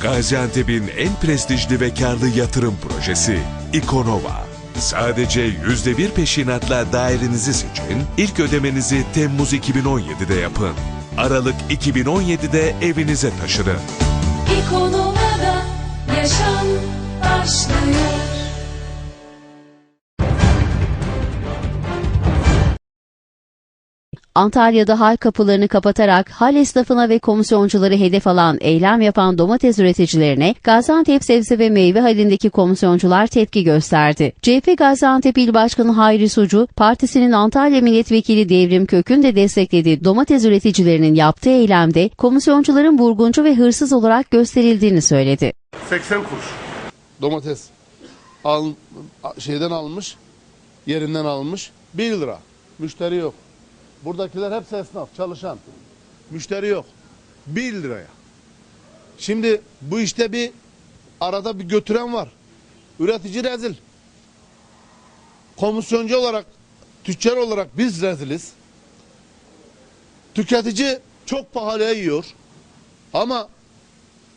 Gaziantep'in en prestijli ve karlı yatırım projesi İkonova. Sadece %1 peşinatla dairenizi seçin, ilk ödemenizi Temmuz 2017'de yapın. Aralık 2017'de evinize taşırın. İkonova'da yaşam başlıyor. Antalya'da hal kapılarını kapatarak hal esnafına ve komisyoncuları hedef alan eylem yapan domates üreticilerine Gaziantep Sebze ve Meyve halindeki komisyoncular tepki gösterdi. CHP Gaziantep İl Başkanı Hayri Sucu, partisinin Antalya Milletvekili Devrim Kök'ün de desteklediği domates üreticilerinin yaptığı eylemde komisyoncuların vurguncu ve hırsız olarak gösterildiğini söyledi. 80 kuruş. Domates al, şeyden almış, yerinden almış 1 lira. Müşteri yok. Buradakiler hepsi esnaf, çalışan. Müşteri yok. 1 liraya. Şimdi bu işte bir arada bir götüren var. Üretici rezil. Komisyoncu olarak, tüccar olarak biz reziliz. Tüketici çok pahalıya yiyor. Ama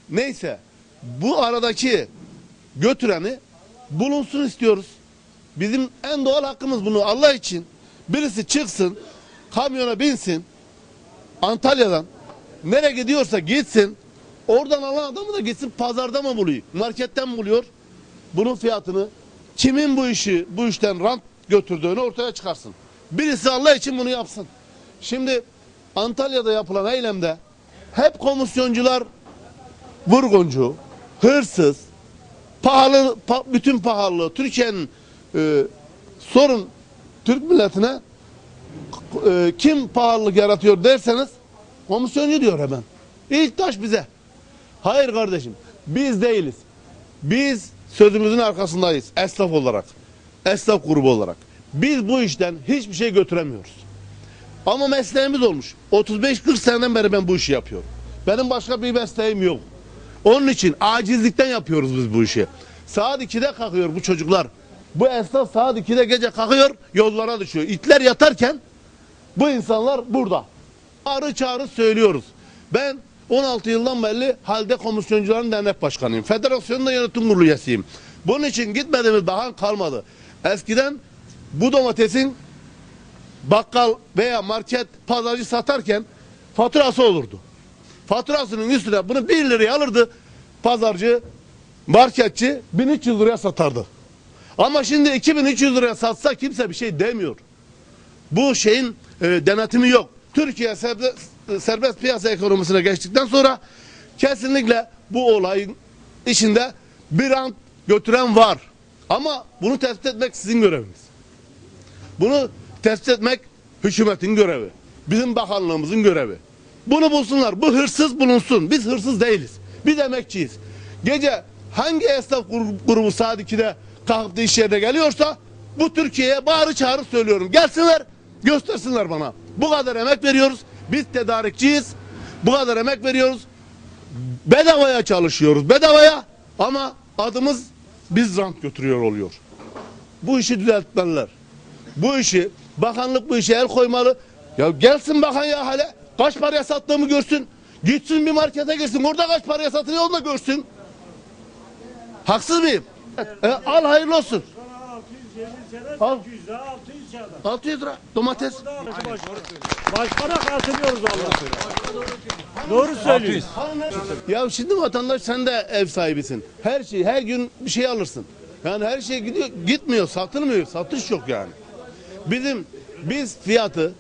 neyse bu aradaki götüreni bulunsun istiyoruz. Bizim en doğal hakkımız bunu Allah için. Birisi çıksın, kamyona binsin, Antalya'dan nereye gidiyorsa gitsin, oradan alan adamı da gitsin pazarda mı buluyor, marketten mi buluyor? Bunun fiyatını kimin bu işi, bu işten rant götürdüğünü ortaya çıkarsın. Birisi Allah için bunu yapsın. Şimdi Antalya'da yapılan eylemde hep komisyoncular vurguncu, hırsız, pahalı, pa- bütün pahalılığı Türkiye'nin e, sorun Türk milletine e, kim pahalılık yaratıyor derseniz komisyoncu diyor hemen. İlk taş bize. Hayır kardeşim biz değiliz. Biz sözümüzün arkasındayız esnaf olarak. Esnaf grubu olarak. Biz bu işten hiçbir şey götüremiyoruz. Ama mesleğimiz olmuş. 35-40 seneden beri ben bu işi yapıyorum. Benim başka bir mesleğim yok. Onun için acizlikten yapıyoruz biz bu işi. Saat 2'de kalkıyor bu çocuklar. Bu esnaf saat 2'de gece kalkıyor yollara düşüyor. İtler yatarken bu insanlar burada. Arı çağrı söylüyoruz. Ben 16 yıldan beri halde komisyoncuların dernek başkanıyım. Federasyonda yönetim kurulu üyesiyim. Bunun için gitmediğimiz bahan kalmadı. Eskiden bu domatesin bakkal veya market pazarcı satarken faturası olurdu. Faturasının üstüne bunu 1 liraya alırdı pazarcı, marketçi 1300 liraya satardı. Ama şimdi 2300 liraya satsa kimse bir şey demiyor. Bu şeyin e, denetimi yok. Türkiye serbest, serbest piyasa ekonomisine geçtikten sonra kesinlikle bu olayın içinde bir an götüren var. Ama bunu tespit etmek sizin göreviniz. Bunu tespit etmek hükümetin görevi. Bizim bakanlığımızın görevi. Bunu bulsunlar. Bu hırsız bulunsun. Biz hırsız değiliz. Biz emekçiyiz. Gece hangi esnaf gru- grubu saat 2'de kalkıp da iş yerine geliyorsa bu Türkiye'ye bağırı çağrı söylüyorum. Gelsinler göstersinler bana. Bu kadar emek veriyoruz. Biz tedarikçiyiz. Bu kadar emek veriyoruz. Bedavaya çalışıyoruz. Bedavaya ama adımız biz rant götürüyor oluyor. Bu işi düzeltmeliler. Bu işi bakanlık bu işe el koymalı. Ya gelsin bakan ya hale. Kaç paraya sattığımı görsün. Gitsin bir markete girsin. Orada kaç paraya satılıyor onu da görsün. Haksız mıyım? E, al hayırlı olsun. 620 sene Al. 800 lira 600 lira. 600 lira domates. Başkana katılıyoruz Allah. Doğru söylüyorsun. Ya şimdi vatandaş sen de ev sahibisin. Her şey her gün bir şey alırsın. Yani her şey gidiyor gitmiyor, satılmıyor. Satış yok yani. Bizim biz fiyatı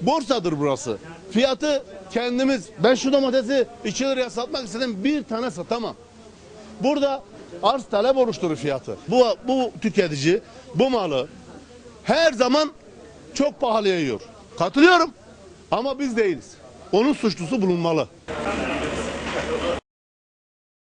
borsadır burası. Fiyatı kendimiz ben şu domatesi 2 liraya satmak istedim bir tane satamam. Burada arz talep oluşturur fiyatı. Bu bu tüketici bu malı her zaman çok pahalıya yiyor. Katılıyorum. Ama biz değiliz. Onun suçlusu bulunmalı.